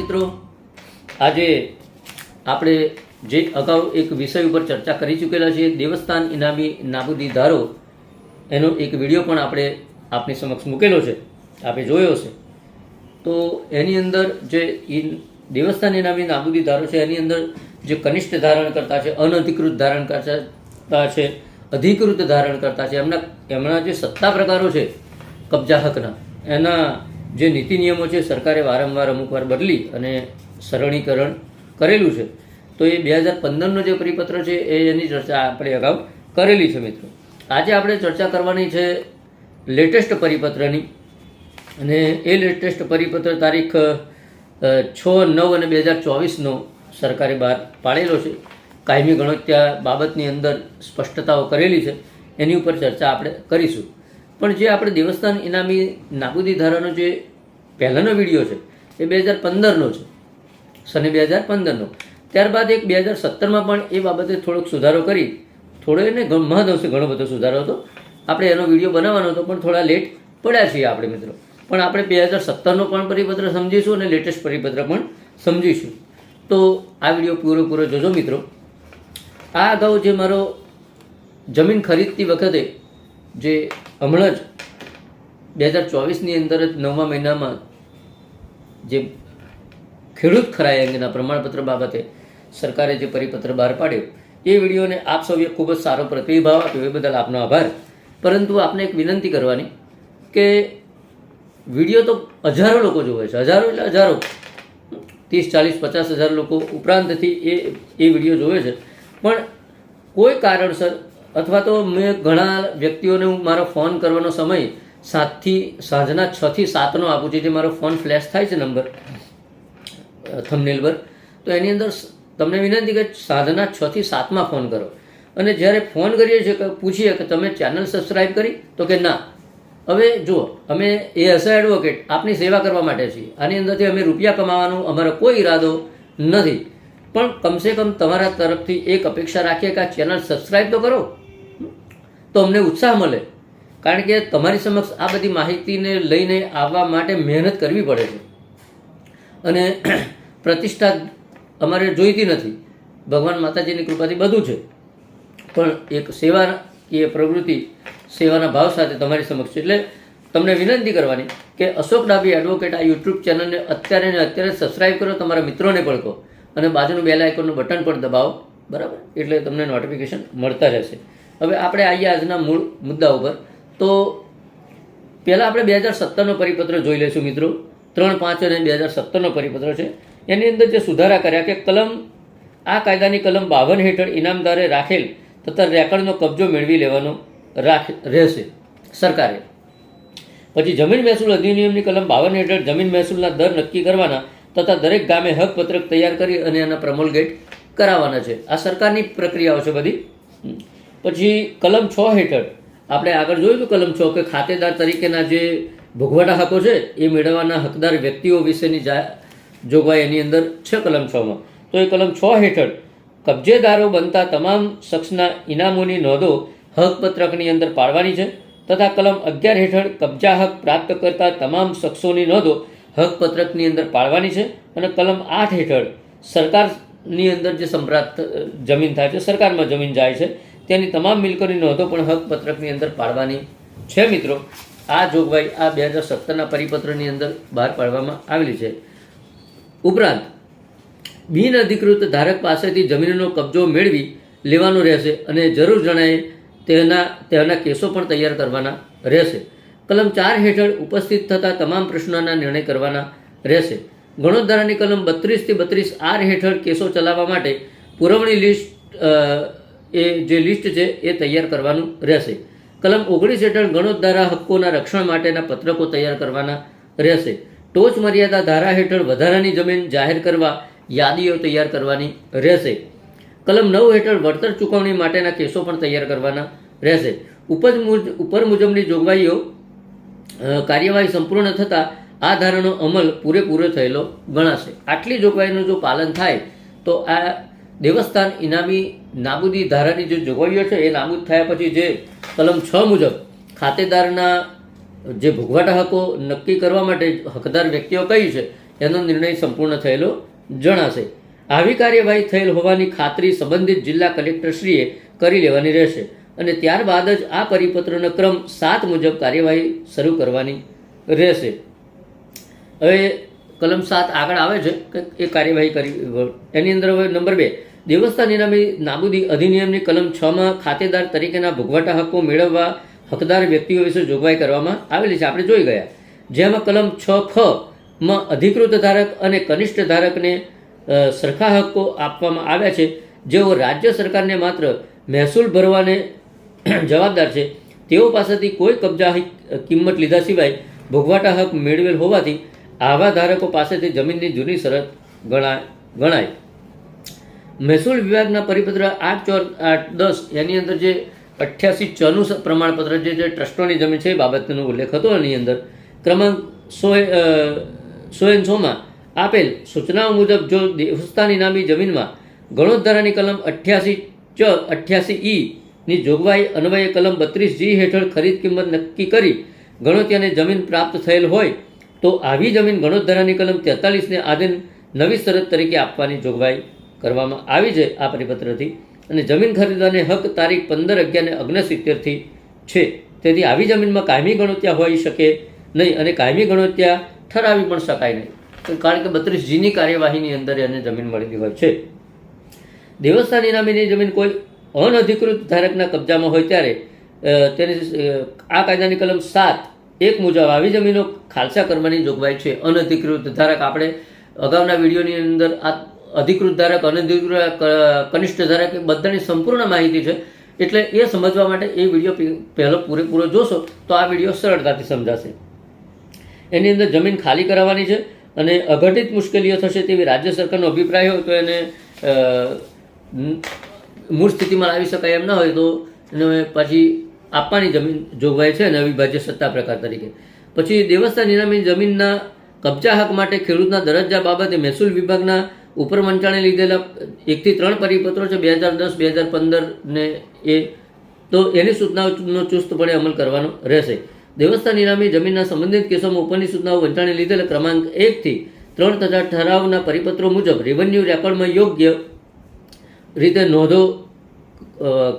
મિત્રો. આજે આપણે જે અગાઉ એક વિષય ઉપર ચર્ચા કરી ચૂકેલા છીએ, દેવસ્થાન ઇનામી નાબૂદી ધારો એનો એક વીડિયો પણ આપણે આપની સમક્ષ મૂકેલો છે. આપણે જોયો છે તો એની અંદર જે દેવસ્થાન ઇનામી નાબૂદી ધારો છે, એની અંદર જે કનિષ્ઠ ધારણ કરતા છે, અનધિકૃત ધારણ કરતા છે, અધિકૃત ધારણ કરતા છે, એમના એમના જે સત્તા પ્રકારો છે, કબજા હકના, એના જે નીતિ નિયમો છે, સરકારે વારંવાર અમુકવાર બદલી અને સરળીકરણ કરેલું છે. તો એ બે હજાર પંદરનો જે પરિપત્ર છે, એ એની ચર્ચા આપણે અગાઉ કરેલી છે મિત્રો. આજે આપણે ચર્ચા કરવાની છે લેટેસ્ટ પરિપત્રની. અને એ લેટેસ્ટ પરિપત્ર તારીખ છ, નવ અને બે હજાર ચોવીસનો સરકારે બહાર પાડેલો છે. કાયમી ગણત્યા બાબતની અંદર સ્પષ્ટતાઓ કરેલી છે. એની ઉપર ચર્ચા આપણે કરીશું. પણ જે આપણે દેવસ્થાન ઇનામી નાબૂદી ધારાનો જે પહેલાંનો વીડિયો છે, એ બે હજાર પંદરનો છે. સને બે હજાર પંદરનો. ત્યારબાદ એક બે હજાર સત્તરમાં પણ એ બાબતે થોડોક સુધારો કરી, થોડો એને મહદઅંશે ઘણો બધો સુધારો હતો. આપણે એનો વીડિયો બનાવવાનો હતો, પણ થોડા લેટ પડ્યા છીએ આપણે મિત્રો. પણ આપણે બે હજાર સત્તરનો પણ પરિપત્ર સમજીશું અને લેટેસ્ટ પરિપત્ર પણ સમજીશું. તો આ વીડિયો પૂરેપૂરો જોજો મિત્રો. આ અગાઉ જે મારો જમીન ખરીદતી વખતે જે હમણાં જ બે હજાર ચોવીસની અંદર જ નવમા મહિનામાં જે ખેડૂત ખરાઈ અંગેના પ્રમાણપત્ર બાબતે સરકારે જે પરિપત્ર બહાર પાડ્યો, એ વિડીયોને આપ સૌએ ખૂબ જ સારો પ્રતિભાવ આપ્યો. એ બદલ આપનો આભાર. પરંતુ આપને એક વિનંતી કરવાની કે વીડિયો તો હજારો લોકો જોવે છે. હજારો એટલે હજારો. ત્રીસ, ચાલીસ, પચાસ હજાર લોકો ઉપરાંતથી એ એ વીડિયો જોવે છે. પણ કોઈ કારણસર અથવા તો મેં ઘણા વ્યક્તિઓને હું મારો ફોન કરવાનો સમય સાતથી, સાંજના છથી સાતનો આપું છું જે મારો ફોન ફ્લેશ થાય છે નંબર થમનેલ પર. તો એની અંદર તમને વિનંતી કે સાંજના છ થી સાતમાં ફોન કરો. અને જ્યારે ફોન કરીએ છીએ કે પૂછીએ કે તમે ચેનલ સબસ્ક્રાઈબ કરી, તો કે ના. હવે જુઓ, અમે એ હશે એડવોકેટ આપની સેવા કરવા માટે છીએ. આની અંદરથી અમે રૂપિયા કમાવાનો અમારો કોઈ ઈરાદો નથી. પણ કમસે કમ તમારા તરફથી એક અપેક્ષા રાખીએ કે આ ચેનલ સબસ્ક્રાઈબ તો કરો તો અમને ઉત્સાહ મળે. કારણ કે તમારી સમક્ષ આ બધી માહિતીને લઈને આવવા માટે મહેનત કરવી પડે છે. અને પ્રતિષ્ઠા અમારે જોઈતી નથી. ભગવાન માતાજીની કૃપાથી બધું છે. પણ એક સેવા કે પ્રવૃત્તિ સેવાના ભાવ સાથે તમારી સમક્ષ એટલે તમને વિનંતી કરવાની કે અશોક ડાબી એડવોકેટ આ યુટ્યુબ ચેનલને અત્યારે ને અત્યારે સબસ્ક્રાઈબ કરો, તમારા મિત્રોને પણ કહો. અને બાજુનું બેલ આઇકોનનું બટન પણ દબાવો. બરાબર? એટલે તમને નોટિફિકેશન મળતા રહેશે. હવે આપણે આવીએ આજના મૂળ મુદ્દા ઉપર. તો પહેલાં આપણે બે હજાર સત્તરનો પરિપત્ર જોઈ લઈશું મિત્રો. ત્રણ પાંચ અને બે હજાર સત્તરનો પરિપત્ર છે. એની અંદર જે સુધારા કર્યા કે કલમ, આ કાયદાની કલમ બાવન હેઠળ ઇનામદારે રાખેલ તથા રેકર્ડનો કબજો મેળવી લેવાનો રાખ, રહેશે સરકારે. પછી જમીન મહેસૂલ અધિનિયમની કલમ બાવન હેઠળ જમીન મહેસૂલના દર નક્કી કરવાના તથા દરેક ગામે હકપત્રક તૈયાર કરી અને એના પ્રમોલગેટ કરાવવાના છે. આ સરકારની પ્રક્રિયાઓ છે બધી. પછી કલમ છ હેઠળ આપણે આગળ જોયું હતું કલમ છ કે ખાતેદાર તરીકેના જે ભોગવટા હકો છે એ મેળવવાના હકદાર વ્યક્તિઓ વિશેની જોગવાઈ એની અંદર છે કલમ છમાં તો એ કલમ છ હેઠળ કબજેદારો બનતા તમામ શખ્સના ઇનામોની નોંધો હક પત્રકની અંદર પાડવાની છે તથા કલમ અગિયાર હેઠળ કબજા હક પ્રાપ્ત કરતા તમામ શખ્સોની નોંધો હક પત્રકની અંદર પાડવાની છે અને કલમ આઠ હેઠળ સરકારની અંદર જે સંપ્રાપ્ત જમીન થાય છે, સરકારમાં જમીન જાય છે તેની તમામ મિલકતની નોંધો પણ હક પત્રકની અંદર પાડવાની છે મિત્રો. આ જોગવાઈ આ બે હજાર સત્તરના પરિપત્રની અંદર બહાર પાડવામાં આવેલી છે. ઉપરાંત, બિન અધિકૃત ધારક પાસેથી જમીનનો કબજો મેળવી લેવાનો રહેશે અને જરૂર જણાય તેના તેના કેસો પણ તૈયાર કરવાના રહેશે. કલમ ચાર હેઠળ ઉપસ્થિત થતા તમામ પ્રશ્નોના નિર્ણય કરવાના રહેશે. ગણોદ્ધારાની કલમ બત્રીસથી બત્રીસ આર હેઠળ કેસો ચલાવવા માટે પુરવણી લિસ્ટ એ જે લિસ્ટ છે એ તૈયાર કરવાનું રહેશે. કલમ ઓગણીસ હેઠળ ગણોદ્ધારા હક્કોના રક્ષણ માટેના પત્રકો તૈયાર કરવાના રહેશે. ટોચ મર્યાદા ધારા હેઠળ વધારાની જમીન જાહેર કરવા યાદીઓ તૈયાર કરવાની રહેશે. કલમ નવ હેઠળ વળતર ચૂકવણી માટેના કેસો પણ તૈયાર કરવાના રહેશે. ઉપજ ઉપર મુજબની જોગવાઈઓ કાર્યવાહી સંપૂર્ણ થતાં આ ધારાનો અમલ પૂરેપૂરો થયેલો ગણાશે. આટલી જોગવાઈનું જો પાલન થાય, તો આ દેવસ્થાન ઇનામી નાબૂદી ધારાની જે જોગવાઈઓ છે, એ નાબૂદ થયા પછી જે કલમ છ મુજબ ખાતેદારના જે ભોગવાટા હકો નક્કી કરવા માટે હકદાર વ્યક્તિઓ કઈ છે, એનો નિર્ણય સંપૂર્ણ થયેલો જણાશે. આવી કાર્યવાહી થયેલ હોવાની ખાતરી સંબંધિત જિલ્લા કલેક્ટરશ્રીએ કરી લેવાની રહેશે અને ત્યારબાદ જ આ પરિપત્રનો ક્રમ સાત મુજબ કાર્યવાહી શરૂ કરવાની રહેશે. હવે કલમ સાત આગળ આવે છે કે એ કાર્યવાહી કરી, એની અંદર હવે નંબર બે. દેવસ્થાન નિનામી નાબૂદી અધિનિયમની કલમ છમાં ખાતેદાર તરીકેના ભોગવટા હક્કો મેળવવા હકદાર વ્યક્તિઓ વિશે જોગવાઈ કરવામાં આવેલી છે. આપણે જોઈ ગયા. જેમાં કલમ છ ખ માં અધિકૃત ધારક અને કનિષ્ઠ ધારકને સરખા હક્કો આપવામાં આવ્યા છે. જેઓ રાજ્ય સરકારને માત્ર મહેસૂલ ભરવાને જવાબદાર છે, તેઓ પાસેથી કોઈ કબજા કિંમત લીધા સિવાય ભોગવાટા હક મેળવેલ હોવાથી આવા ધારકો પાસેથી જમીનની જૂની શરત ગણાય ગણાય. મહેસૂલ વિભાગના પરિપત્ર આઠ ચોર આઠ દસ, એની અંદર જે અઠ્યાસી ચનું પ્રમાણપત્ર જે જે ટ્રસ્ટોની જમીન છે, એ બાબતનો ઉલ્લેખ હતો. એની અંદર ક્રમાંક સો સો એન સોમાં આપેલ સૂચનાઓ મુજબ જો દેવસ્થાન ઇનામી જમીનમાં ગણોદ્ધારાની કલમ અઠ્યાસી ચ, અઠ્યાસી ઈ ની જોગવાઈ અન્વયે કલમ બત્રીસ જી હેઠળ ખરીદ કિંમત નક્કી કરી ગણોત્યાને જમીન પ્રાપ્ત થયેલ હોય, તો આવી જમીન ગણોદ્ધારાની કલમ તેતાલીસને આધીન નવી શરત તરીકે આપવાની જોગવાઈ કરવામાં આવી છે આ પરિપત્રથી. અને જમીન ખરીદવાને હક તારીખ પંદર અગિયારને ઓગણસિત્તેરથી છે. તેથી આવી જમીનમાં કાયમી ગણોત્યા હોઈ શકે નહીં અને કાયમી ગણોત્યા ઠરાવી પણ શકાય નહીં. કારણ કે બત્રીસ જીની કાર્યવાહીની અંદર એને જમીન મળેલી હોય છે. દેવસ્થાની ઇનામીની જમીન કોઈ અનધિકૃત ધારકના કબજામાં હોય ત્યારે તેની આ કાયદાની કલમ સાત એક મુજબ આવી જમીનો ખાલસા કરવાની જોગવાઈ છે. અનધિકૃત ધારક આપણે અગાઉના વિડીયોની અંદર આ અધિકૃત ધારક, અનધિકૃત કનિષ્ઠ ધારક એ બધાની સંપૂર્ણ માહિતી છે. એટલે એ સમજવા માટે એ વીડિયો પહેલો પૂરેપૂરો જોશો તો આ વીડિયો સરળતાથી સમજાશે. એની અંદર જમીન ખાલી કરાવવાની છે અને અઘટિત મુશ્કેલીઓ થશે તેવી રાજ્ય સરકારનો અભિપ્રાય હોય તો એને મૂળ સ્થિતિમાં લાવી શકાય એમ ના હોય તો એને પછી આપવાની જમીન જોગવાઈ છે અને અવિભાજ્ય સત્તા પ્રકાર તરીકે. પછી દેવસ્થાન નિનામી જમીનના કબજા હક માટે ખેડૂતના દરજ્જા બાબતે મહેસૂલ વિભાગના ઉપર મંચાણે લીધેલા એકથી ત્રણ પરિપત્રો છે, બે હજાર દસ, બે હજાર પંદર ને એ. તો એની સૂચનાઓનો ચુસ્તપણે અમલ કરવાનો રહેશે. દેવસ્થાન નિરામી જમીનના સંબંધિત કેસોમાં ઉપરની સૂચનાઓ વંચાણે લીધેલા ક્રમાંક એકથી ત્રણ તથા ઠરાવના પરિપત્રો મુજબ રેવન્યુ રેકોર્ડમાં યોગ્ય રીતે નોંધો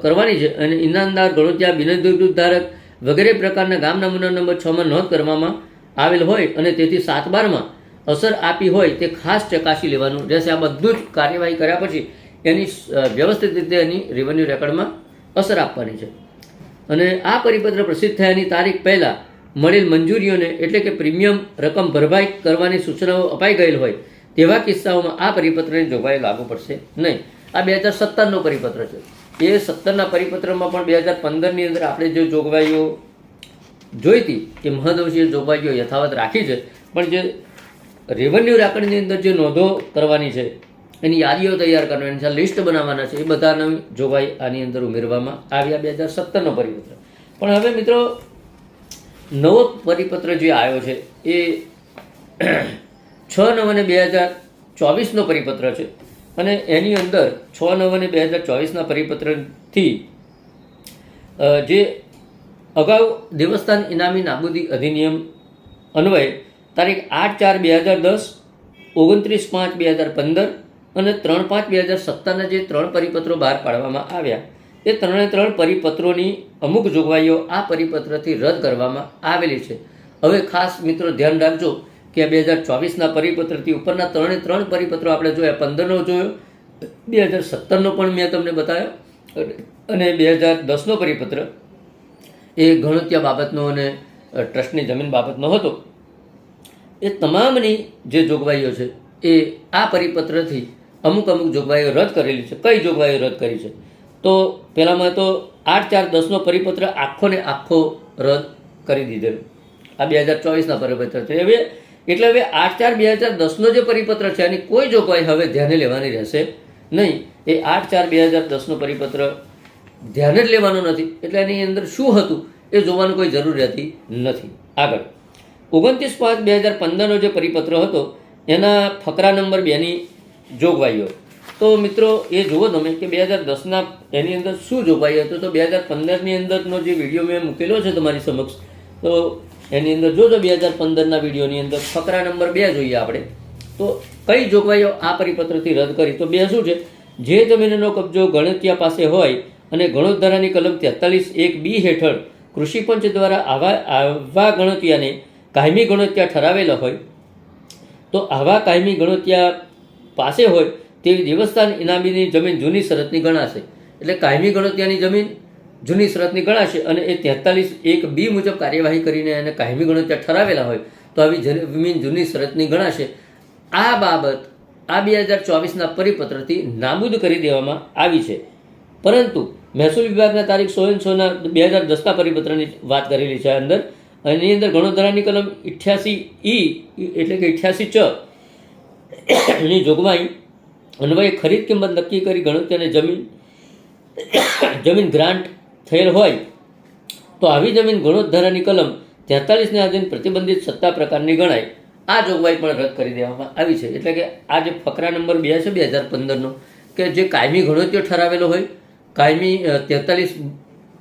કરવાની છે અને ઇનામદાર, ગણોત્યા બિનઅધિકૃત ધારક વગેરે પ્રકારના ગામ નમૂના નંબર છમાં નોંધ કરવામાં આવેલ હોય અને તેથી સાત બારમાં અસર આપી હોય તે ખાસ ચકાસી લેવાનું. રહેશે આ બધું જ કાર્યવાહી કર્યા પછી એની વ્યવસ્થિત રીતે એની રેવન્યુ રેકોર્ડમાં અસર આપવાની છે. અને આ પરિપત્ર પ્રસિદ્ધ થયાની તારીખ પહેલાં મળેલ મંજૂરીઓને એટલે કે પ્રીમિયમ રકમ ભરપાઈ કરવાની સૂચનાઓ અપાઈ ગયેલ હોય તેવા કિસ્સાઓમાં આ પરિપત્રની જોગવાઈ લાગુ પડશે નહીં. આ બે હજાર સત્તરનો પરિપત્ર છે. એ સત્તરના પરિપત્રમાં પણ બે હજાર પંદરની અંદર આપણે જે જોગવાઈઓ જોઈતી, એ મહદઅંશીય જોગવાઈઓ યથાવત રાખી છે. પણ જે રેવન્યુ રેકર્ડની અંદર જે નોંધો કરવાની છે, એની યાદીઓ તૈયાર કરવાની છે લિસ્ટ બનાવવાના છે, એ બધાની જોગવાઈ આની અંદર ઉમેરવામાં આવ્યા બે હજાર સત્તરનો પરિપત્ર. પણ હવે મિત્રો, નવો પરિપત્ર જે આવ્યો છે, એ છ નવ અને બે હજાર ચોવીસનો પરિપત્ર છે. અને એની અંદર છ નવ અને બે હજાર ચોવીસના પરિપત્રથી જે અગાઉ દેવસ્થાન ઇનામી નાબૂદી અધિનિયમ અન્વયે તારીખ આઠ ચાર બે હજાર દસ, ઓગણત્રીસ પાંચ બે હજાર પંદર અને ત્રણ પાંચ બે હજાર સત્તરના જે ત્રણ પરિપત્રો બહાર પાડવામાં આવ્યા. એ ત્રણે ત્રણ પરિપત્રોની અમુક જોગવાઈઓ આ પરિપત્રથી રદ કરવામાં આવેલી છે. હવે ખાસ મિત્રો ધ્યાન રાખજો કે બે હજાર ચોવીસના પરિપત્રથી ઉપરના ત્રણે ત્રણ પરિપત્રો આપણે જોયા. પંદરનો જોયો, બે હજાર સત્તરનો પણ મેં તમને બતાવ્યો. અને બે હજાર દસનો પરિપત્ર, એ ગણત્યા બાબતનો અને ટ્રસ્ટની જમીન બાબતનો હતો. એ તમામની જે જોગવાઈઓ છે, એ આ પરિપત્રથી અમુક અમુક જોગવાઈઓ રદ કરેલી છે. કઈ જોગવાઈઓ રદ કરી છે? તો પહેલામાં તો આઠ ચાર દસનો પરિપત્ર આખો ને આખો રદ કરી દીધેલો. આ બે હજાર ચોવીસના પરિપત્ર છે. હવે એટલે હવે આઠ ચાર બે હજાર દસનો જે પરિપત્ર છે એની કોઈ જોગવાઈ હવે ધ્યાને લેવાની રહેશે નહીં. એ આઠ ચાર બે હજાર દસનો પરિપત્ર ધ્યાન જ લેવાનું નથી. એટલે એની અંદર શું હતું એ જોવાની કોઈ જરૂર રહેતી નથી. આગળ. ઓગણત્રીસ પાંચ બે હજાર પંદરનો જે પરિપત્ર હતો, એના ફકરા નંબર બેની જોગવાઈઓ. તો મિત્રો, એ જુઓ તમે કે બે હજાર દસના એની અંદર શું જોગવાઈ હતો? તો બે હજાર પંદરની અંદરનો જે વીડિયો મેં મૂકેલો છે તમારી સમક્ષ, તો એની અંદર જોજો બે હજાર પંદરના વિડીયોની અંદર ફકરા નંબર બે જોઈએ આપણે. તો કઈ જોગવાઈઓ આ પરિપત્રથી રદ કરી? તો બે શું છે? જે જમીનનો કબજો ગણતિયા પાસે હોય અને ગણોદ્ધારાની કલમ તેતાલીસ એક બી હેઠળ કૃષિ પંચ દ્વારા આવા આવા ગણતિયાને કાયમી ગણોત્યા ઠરાવેલા હોય, તો આવા કાયમી ગણોત્યા પાસે હોય, તેવી દેવસ્થાન ઇનામીની જમીન જૂની શરતની ગણાશે. એટલે કાયમી ગણોત્યાની જમીન જૂની શરતની ગણાશે અને એ તેતાલીસ એક બી મુજબ કાર્યવાહી કરીને એને કાયમી ગણોત્યા ઠરાવેલા હોય, તો આવી જમીન જૂની શરતની ગણાશે. આ બાબત આ બે હજાર ચોવીસના પરિપત્રથી નાબૂદ કરી દેવામાં આવી છે. પરંતુ મહેસૂલ વિભાગના તારીખ સો સોના બે હજાર દસના પરિપત્રની વાત કરેલી છે અંદર. એની અંદર ગણોધરાની કલમ ઇઠ્યાસી ઈ એટલે કે ઇઠ્યાસી ચ. ની જોગવાઈ અન્વયે ખરીદ કિંમત નક્કી કરી ગણતરીને જમીન જમીન ગ્રાન્ટ થયેલ હોય તો આવી જમીન ગણોદ્ધારાની કલમ તેતાલીસને આધીન પ્રતિબંધિત સત્તા પ્રકારની ગણાય. આ જોગવાઈ પણ રદ કરી દેવામાં આવી છે. એટલે કે આ જે ફકરા નંબર બે છે બે હજાર પંદરનો, કે જે કાયમી ગણોત્યો ઠરાવેલો હોય, કાયમી તેતાલીસ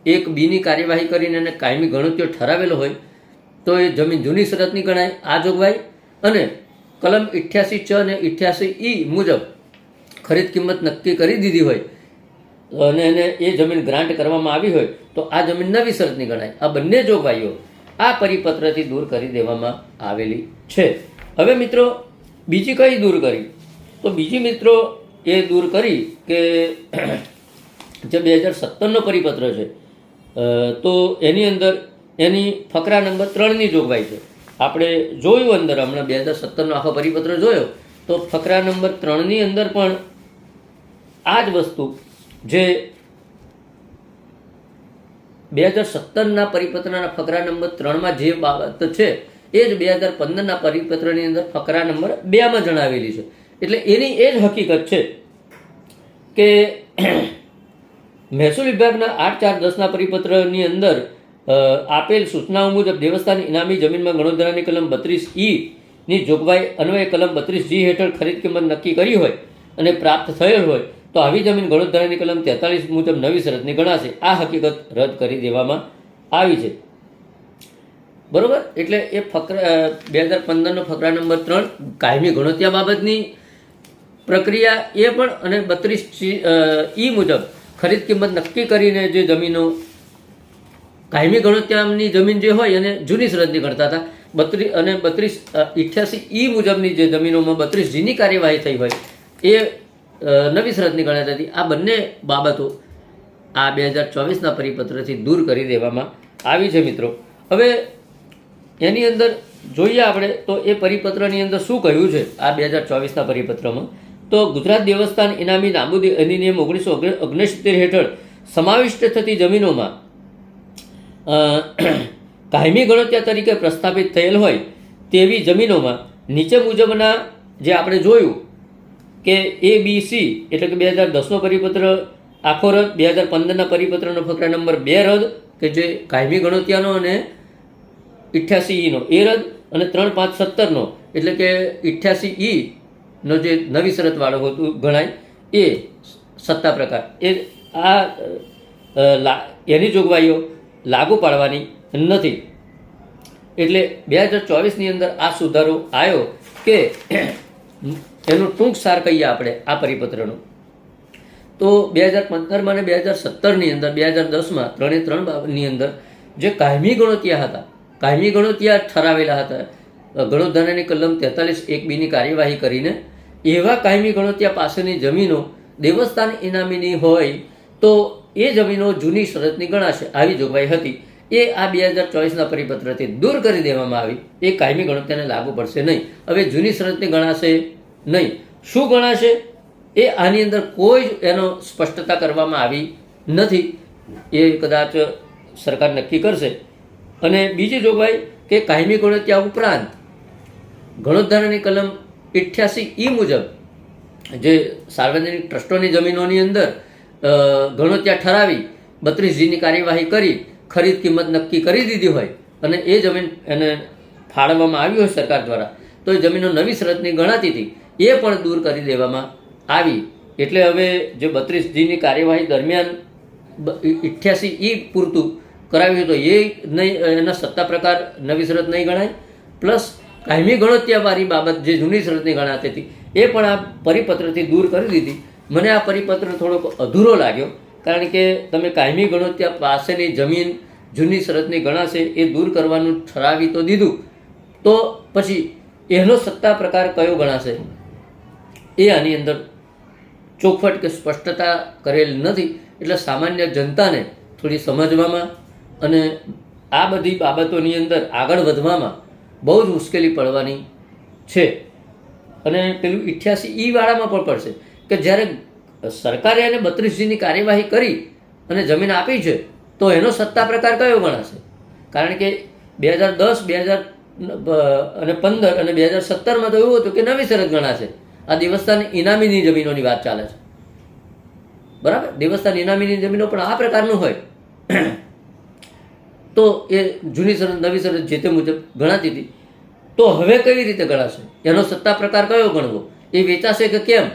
એક બીની કાર્યવાહી કરીને એને કાયમી ગણોત્યો ઠરાવેલો હોય તો એ જમીન જૂની શરતની ગણાય, આ જોગવાઈ. અને કલમ ઇઠ્યાસી ચ અને ઇઠ્યાસી ઈ મુજબ ખરીદ કિંમત નક્કી કરી દીધી હોય અને એને એ જમીન ગ્રાન્ટ કરવામાં આવી હોય, તો આ જમીન નવી શરતની ગણાય. આ બંને જોગવાઈઓ આ પરિપત્રથી દૂર કરી દેવામાં આવેલી છે. હવે મિત્રો, બીજી કઈ દૂર કરી? તો બીજી મિત્રો એ દૂર કરી કે જે બે હજાર સત્તરનો પરિપત્ર છે તો એની અંદર એની ફકરા નંબર ત્રણની જોગવાઈ છે. આપણે જોયું અંદર, હમણાં બે હજાર સત્તરનો આખો પરિપત્ર જોયો, તો ફકરા નંબર ત્રણની અંદર પણ આ જ વસ્તુ જે બે હજાર સત્તરના પરિપત્રના ફકરા નંબર ત્રણમાં જે બાબત છે, એ જ બે હજાર પંદરના પરિપત્રની અંદર ફકરા નંબર બેમાં જણાવેલી છે. એટલે એની એ જ હકીકત છે કે મહેસૂલ વિભાગના આઠ ચાર દસના પરિપત્રની અંદર આપેલ સૂચનાઓ મુજબ દેવસ્થાન ઇનામી જમીનમાં ગણોદરાની કલમ બત્રીસ ઈ ની જોગવાઈ અન્વયે કલમ બત્રીસ જી હેઠળ ખરીદ કિંમત નક્કી કરી હોય અને પ્રાપ્ત થયેલ હોય, તો આવી જમીન ગણોદરાની કલમ તેતાલીસ મુજબ નવી શરતની ગણાશે. આ હકીકત રદ કરી દેવામાં આવી છે. બરોબર? એટલે એ ફકરા બે હજાર પંદરનો ફકરા નંબર ત્રણ, કાયમી ગણોત્યા બાબતની પ્રક્રિયા એ પણ અને બત્રીસ ઈ મુજબ ખરીદ કિંમત નક્કી કરીને જે જમીનો કાયમી ગણોત્યામની જમીન જે હોય એને જૂની સરહદની ગણતા હતા. બત્રીસ અને બત્રીસ ઇઠ્યાસી ઈ મુજબની જે જમીનોમાં બત્રીસ જીની કાર્યવાહી થઈ હોય, એ નવી સરહદની ગણાતી હતી. આ બંને બાબતો આ બે હજાર ચોવીસના પરિપત્રથી દૂર કરી દેવામાં આવી છે મિત્રો. હવે એની અંદર જોઈએ આપણે તો એ પરિપત્રની અંદર શું કહ્યું છે આ બે હજાર ચોવીસના પરિપત્રમાં. તો ગુજરાત દેવસ્થાન ઇનામી નાબૂદી અધિનિયમ ઓગણીસો ઓગણસિત્તેર હેઠળ સમાવિષ્ટ થતી જમીનોમાં કાયમી ગણત્યા તરીકે પ્રસ્થાપિત થયેલ હોય તેવી જમીનોમાં નીચે મુજબના જે આપણે જોયું કે એ બી સી એટલે કે બે હજાર દસનો પરિપત્ર, આખો રદ બે હજાર પંદરના પરિપત્રનો ફકરા નંબર બે રદ કે જે કાયમી ગણત્યાનો અને ઇઠ્યાસી ઈનો એ રદ અને ત્રણ પાંચ સત્તરનો એટલે કે ઇઠ્યાસી ઈનો જે નવી શરતવાળો હતું ગણાય, એ સત્તા પ્રકાર. એ આ એની જોગવાઈઓ લાગુ પાડવાની નથી. એટલે બે હજાર ચોવીસની અંદર આ સુધારો આવ્યો કે એનું ટૂંક સાર કહીએ આપણે આ પરિપત્રનું. તો બે હજાર પંદરમાં અને બે હજાર સત્તરની અંદર બે હજાર દસમાં ત્રણે ત્રણ બાબતની અંદર જે કાયમી ગણોતિયા હતા કાયમી ગણોતિયા ઠરાવેલા હતા અ, ગણોધારાની કલમ તેતાલીસ એક બીની કાર્યવાહી કરીને એવા કાયમી ગણોતિયા પાસેની જમીનો દેવસ્થાન ઇનામીની હોય તો એ જમીનો જૂની શરતની ગણાશે. આવી જોગવાઈ હતી. એ આ બે હજાર ચોવીસના પરિપત્રથી દૂર કરી દેવામાં આવી. એ કાયમી ગણતરીને લાગુ પડશે નહીં. હવે જૂની શરતની ગણાશે નહીં. શું ગણાશે? એ આની અંદર કોઈ જ એનો સ્પષ્ટતા કરવામાં આવી નથી. એ કદાચ સરકાર નક્કી કરશે. અને બીજી જોગવાઈ કે કાયમી ગણત્યા ઉપરાંત ગણોદ્ધારાની કલમ ઇઠ્યાસી ઈ મુજબ જે સાર્વજનિક ટ્રસ્ટોની જમીનોની અંદર ગણોત્યા ઠરાવી બત્રીસ જીની કાર્યવાહી કરી, ખરીદ કિંમત નક્કી કરી દીધી હોય અને એ જમીન એને ફાળવવામાં આવી હોય સરકાર દ્વારા, તો એ જમીનો નવી શરતની ગણાતી હતી. એ પણ દૂર કરી દેવામાં આવી. એટલે હવે જે બત્રીસ જીની કાર્યવાહી દરમિયાન અઠ્યાસી ઈ પૂરતું કરાવ્યું તો એ નહીં, એના સત્તા પ્રકાર નવી શરત નહીં ગણાય. પ્લસ, કાયમી ગણોત્યાવાળી બાબત જે જૂની શરતની ગણાતી હતી, એ પણ આ પરિપત્રથી દૂર કરી દીધી. મને આ પરિપત્ર થોડોક અધૂરો લાગ્યો, કારણ કે તમે કાયમી ગણો ત્યાં પાસેની જમીન જૂની શરતની ગણાશે, એ દૂર કરવાનું ઠરાવી તો દીધું. તો પછી એનો સત્તા પ્રકાર કયો ગણાશે? એ આની અંદર ચોખવટ કે સ્પષ્ટતા કરેલ નથી, એટલે સામાન્ય જનતાને થોડી સમજવામાં અને આ બધી બાબતોની અંદર આગળ વધવામાં બહુ જ મુશ્કેલી પડવાની છે. અને પેલું ઇઠ્યાસી ઈ વાળામાં પણ પડશે. કે જ્યારે સરકારે એને બત્રીસજીની કાર્યવાહી કરી અને જમીન આપી છે, તો એનો સત્તા પ્રકાર કયો ગણાશે? કારણ કે બે હજાર દસ, બે હજાર અને પંદર અને બે હજાર સત્તરમાં તો એવું હતું કે નવી શરત ગણાશે. આ દિવસ્તાન ઇનામીની જમીનોની વાત ચાલે છે. બરાબર? દિવસ્તાન ઇનામીની જમીનો પણ આ પ્રકારનું હોય. તો એ જૂની શરત, નવી શરત જે તે મુજબ ગણાતી હતી. તો હવે કઈ રીતે ગણાશે? એનો સત્તા પ્રકાર કયો ગણવો? એ વેચાશે કે કેમ?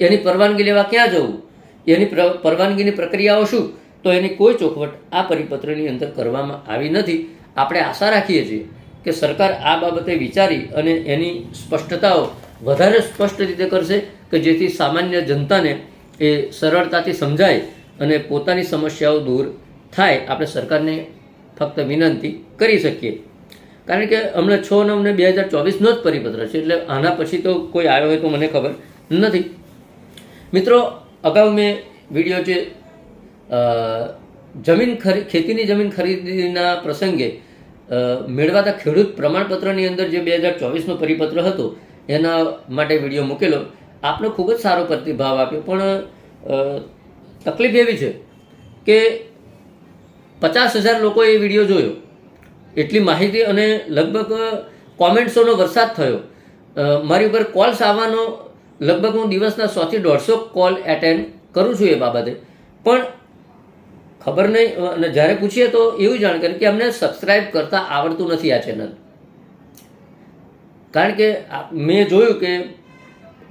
એની પરવાનગી લેવા ક્યાં જવું? એની પ્ર- પરવાનગીની પ્રક્રિયાઓ શું? તો એની કોઈ ચોખવટ આ પરિપત્રની અંદર કરવામાં આવી નથી. આપણે આશા રાખીએ છીએ કે સરકાર આ બાબતે વિચારી અને એની સ્પષ્ટતાઓ વધારે સ્પષ્ટ રીતે કરશે કે જેથી સામાન્ય જનતાને એ સરળતાથી સમજાય અને પોતાની સમસ્યાઓ દૂર થાય. આપણે સરકારને ફક્ત વિનંતી કરી શકીએ. કારણ કે હમણાં છ નવ ને બે હજાર ચોવીસનો જ પરિપત્ર છે, એટલે આના પછી તો કોઈ આવ્યો હોય તો મને ખબર નથી. મિત્રો, અગાઉ મેં વીડિયો જે જમીન ખરી, ખેતીની જમીન ખરીદીના પ્રસંગે મેળવાતા ખેડૂત પ્રમાણપત્રની અંદર જે બે હજાર ચોવીસનો પરિપત્ર હતો, એના માટે વીડિયો મૂકેલો. આપનો ખૂબ જ સારો પ્રતિભાવ આપ્યો. પણ તકલીફ એવી છે કે પચાસ હજાર લોકોએ એ વીડિયો જોયો. એટલી માહિતી અને લગભગ કોમેન્ટ્સોનો વરસાદ થયો. મારી ઉપર કોલ્સ આવવાનો લગભગ હું દિવસના સોથી દોઢસો કોલ એટેન્ડ કરું છું એ બાબતે. પણ ખબર નહીં અને જ્યારે પૂછીએ તો એવું જાણ કરી કે અમને સબસ્ક્રાઇબ કરતા આવડતું નથી આ ચેનલ કારણ કે મેં જોયું કે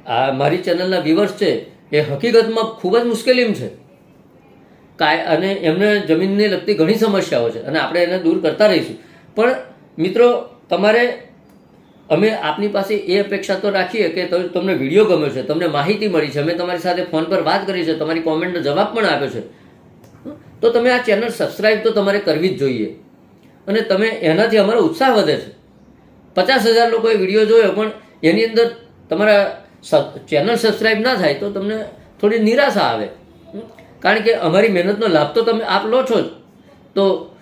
આ મારી ચેનલના વ્યુઅર્સ છે, એ હકીકતમાં ખૂબ જ મુશ્કેલીમાં છે. કાય, અને એમને જમીનને લગતી ઘણી સમસ્યાઓ છે, અને આપણે એને દૂર કરતા રહીશું. પણ મિત્રો, તમારે અમે આપની પાસે એ અપેક્ષા તો રાખીએ કે તમે- તમને વીડિયો ગમ્યો છે, તમને માહિતી મળી છે, અમે તમારી સાથે ફોન પર વાત કરી છે, તમારી કોમેન્ટનો જવાબ પણ આપ્યો છે. તો તમે આ ચેનલ સબસ્ક્રાઈબ તો તમારે કરવી જ જોઈએ. અને તમે એનાથી અમારો ઉત્સાહ વધે છે. પચાસ હજાર લોકોએ વીડિયો જોયો, પણ એની અંદર તમારા ચેનલ સબસ્ક્રાઈબ ના થાય તો તમને થોડી નિરાશા આવે. કારણ કે અમારી મહેનતનો લાભ તો તમે આપ લો છો જ. તો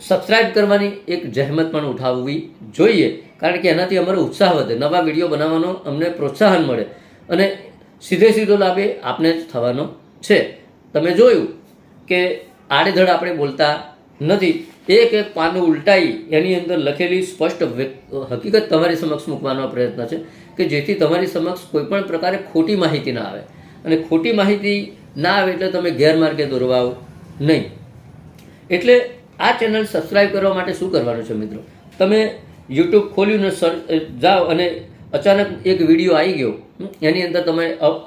સબસ્ક્રાઇબ કરવાની એક જહેમત પણ ઉઠાવવી જોઈએ, કારણ કે એનાથી અમારો ઉત્સાહ વધે. નવા વીડિયો બનાવવાનો અમને પ્રોત્સાહન મળે અને સીધે સીધો લાભ આપને જ થવાનો છે. તમે જોયું કે આડેધડ આપણે બોલતા નથી. એક એક પાનું ઉલટાઈ એની અંદર લખેલી સ્પષ્ટ હકીકત તમારી સમક્ષ મૂકવાનો પ્રયત્ન છે કે જેથી તમારી સમક્ષ કોઈપણ પ્રકારે ખોટી માહિતી ના આવે. અને ખોટી માહિતી ના આવે એટલે તમે ગેરમાર્ગે દોરવાઓ નહીં. એટલે આ ચેનલ સબસ્ક્રાઈબ કરવા માટે શું કરવાનું છે મિત્રો? તમે યુટ્યુબ ખોલ્યું ને સર જાઓ અને અચાનક એક વીડિયો આવી ગયો. એની અંદર તમે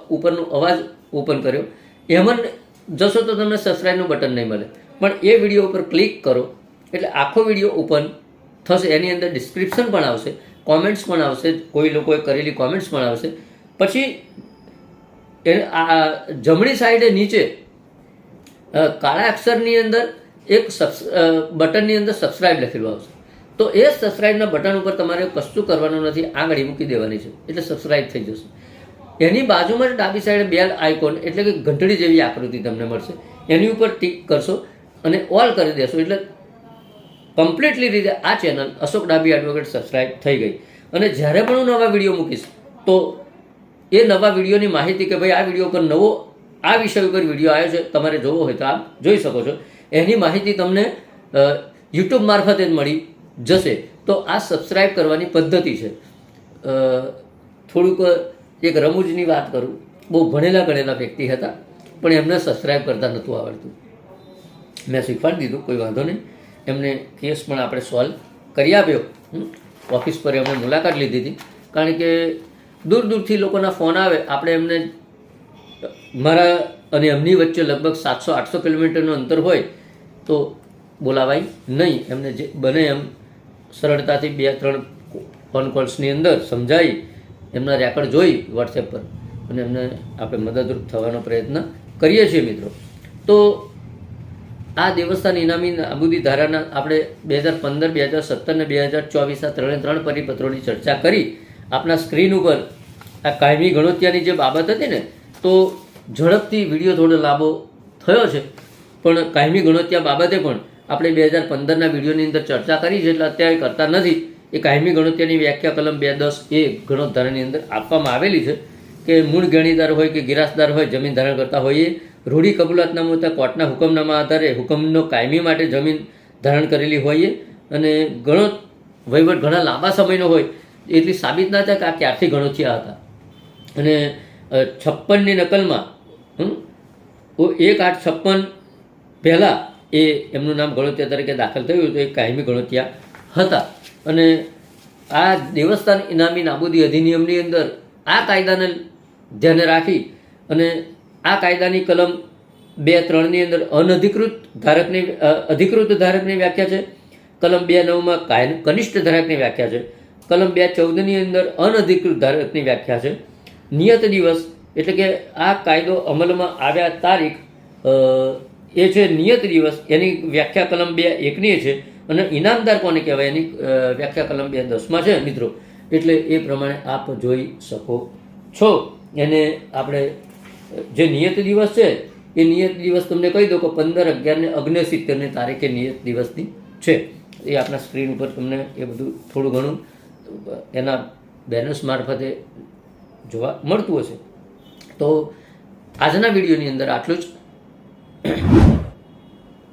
ઉપરનો અવાજ ઓપન કર્યો. એમાં જશો તો તમને સબસ્ક્રાઈબનું બટન નહીં મળે. પણ એ વીડિયો ઉપર ક્લિક કરો. એટલે આખો વીડિયો ઓપન થશે. એની અંદર ડિસ્ક્રિપ્શન પણ આવશે કોમેન્ટ્સ પણ આવશે, કોઈ લોકોએ કરેલી કોમેન્ટ્સ પણ આવશે. પછી એ, આ જમણી સાઈડે નીચે કાળા અક્ષરની અંદર એક બટનની અંદર સબસ્ક્રાઇબ લખેલું આવશે. તો એ સબસ્ક્રાઇબના બટન ઉપર તમારે કશું કરવાનું નથી. આંગળી મૂકી દેવાની છે. એટલે સબસ્ક્રાઇબ થઈ જશે. એની બાજુમાં જ ડાબી સાઈડ બેલ આઇકોન એટલે કે ઘંટડી જેવી આકૃતિ તમને મળશે. એની ઉપર ટીક કરશો અને ઓલ કરી દેશો. એટલે કમ્પ્લીટલી રીતે આ ચેનલ અશોક ડાબી એડવોકેટ સબસ્ક્રાઇબ થઈ ગઈ. અને જ્યારે પણ હું નવા વીડિયો મૂકીશ, તો એ નવા વિડીયોની માહિતી કે ભાઈ આ વીડિયો પર નવો, આ વિષય ઉપર વીડિયો આવ્યો છે, તમારે જોવો હોય તો આપ જોઈ શકો છો. એની માહિતી તમને યુટ્યુબ મારફતે જ મળી જશે. તો આ સબસ્ક્રાઈબ કરવાની પદ્ધતિ છે. થોડુંક એક રમૂજની વાત કરું. બહુ ભણેલા ગણેલા વ્યક્તિ હતા, પણ એમને સબસ્ક્રાઈબ કરતા નહોતું આવડતું. મેં શીખવાડી દીધું, કોઈ વાંધો નહીં. એમને કેસ પણ આપણે સોલ્વ કરી આપ્યો. ઓફિસ પર એમણે મુલાકાત લીધી હતી. કારણ કે દૂર દૂરથી લોકોના ફોન આવે. આપણે એમને, મારા અને એમની વચ્ચે લગભગ સાતસો, આઠસો કિલોમીટરનું અંતર હોય તો બોલાવાય નહીં. એમને જે બને એમ સરળતાથી બે, ત્રણ ફોન કોલ્સની અંદર સમજાવી એમના રેકોર્ડ જોઈ વોટ્સએપ પર. અને એમને આપણે મદદરૂપ થવાનો પ્રયત્ન કરીએ છીએ મિત્રો. તો આ દેવસ્થાન ઇનામી નાબૂદી ધારાના આપણે બે હજાર પંદર, બે હજાર સત્તર ને બે હજાર ચોવીસ આ ત્રણે ત્રણ પરિપત્રોની ચર્ચા કરી. આપણા સ્ક્રીન ઉપર આ કાયમી ગણોત્યાની જે બાબત હતી ને, તો ઝડપથી વીડિયો થોડો લાંબો થયો છે. પણ કાયમી ગણોત્યા બાબતે પણ આપણે બે હજાર પંદરના વિડીયોની અંદર ચર્ચા કરી છે એટલે અત્યારે કરતા નથી. એ કાયમી ગણોત્યાની વ્યાખ્યા કલમ બે દસ એ ગણોતધારાની અંદર આપવામાં આવેલી છે કે મૂળ ગણીદાર હોય કે ગિરાસદાર હોય, જમીન ધારણ કરતા હોઈએ, રૂઢી કબૂલાતનામું હતા કોર્ટના હુકમનામા આધારે હુકમનો કાયમી માટે જમીન ધારણ કરેલી હોઈએ અને ઘણો વહીવટ ઘણા લાંબા સમયનો હોય એટલી સાબિત ના થાય કે આ ક્યારથી ગણોચ્યા હતા. અને છપ્પનની નકલમાં એક આઠ છપ્પન પહેલાં એ એમનું નામ ગણોતિયા તરીકે દાખલ થયું તો એ કાયમી ગણોતિયા હતા. અને આ દેવસ્થાન ઇનામી નાબૂદી અધિનિયમની અંદર આ કાયદાને ધ્યાને રાખી અને આ કાયદાની કલમ બે ત્રણની અંદર અનધિકૃત ધારકની અધિકૃત ધારકની વ્યાખ્યા છે, કલમ બે નવમાં કાય કનિષ્ઠ ધારકની વ્યાખ્યા છે, કલમ બે ચૌદની અંદર અનધિકૃત ધારકની વ્યાખ્યા છે. નિયત દિવસ એટલે કે આ કાયદો અમલમાં આવ્યા તારીખ એ છે નિયત દિવસ, એની વ્યાખ્યા કલમ બે એકની છે અને ઇનામદાર કોને કહેવાય? એની વ્યાખ્યા કલમ બે દસમાં છે, મિત્રો. એટલે એ પ્રમાણે આપ જોઈ શકો છો. એને આપણે, જે નિયત દિવસ છે, એ નિયત દિવસ તમને કહી દો કે પંદર અગિયાર ને અગ્નિ સિત્તેરની તારીખે નિયત દિવસની છે. એ આપણા સ્ક્રીન ઉપર તમને એ બધું થોડું ઘણું, એના બેનર્સ મારફતે જોવા મળતું હશે. તો આજના વિડીયોની અંદર આટલું જ.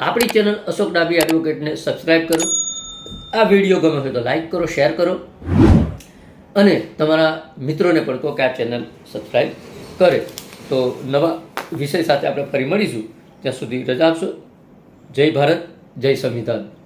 આપણી ચેનલ અશોક ડાબી એડવોકેટને સબસ્ક્રાઇબ કરો. આ વીડિયો ગમે છે તો લાઈક કરો શેર કરો. અને તમારા મિત્રોને પણ કહો કે આ ચેનલ સબસ્ક્રાઇબ કરે. તો નવા વિષય સાથે આપણે ફરી મળીશું. ત્યાં સુધી રજા આપશો. જય ભારત, જય સંવિધાન.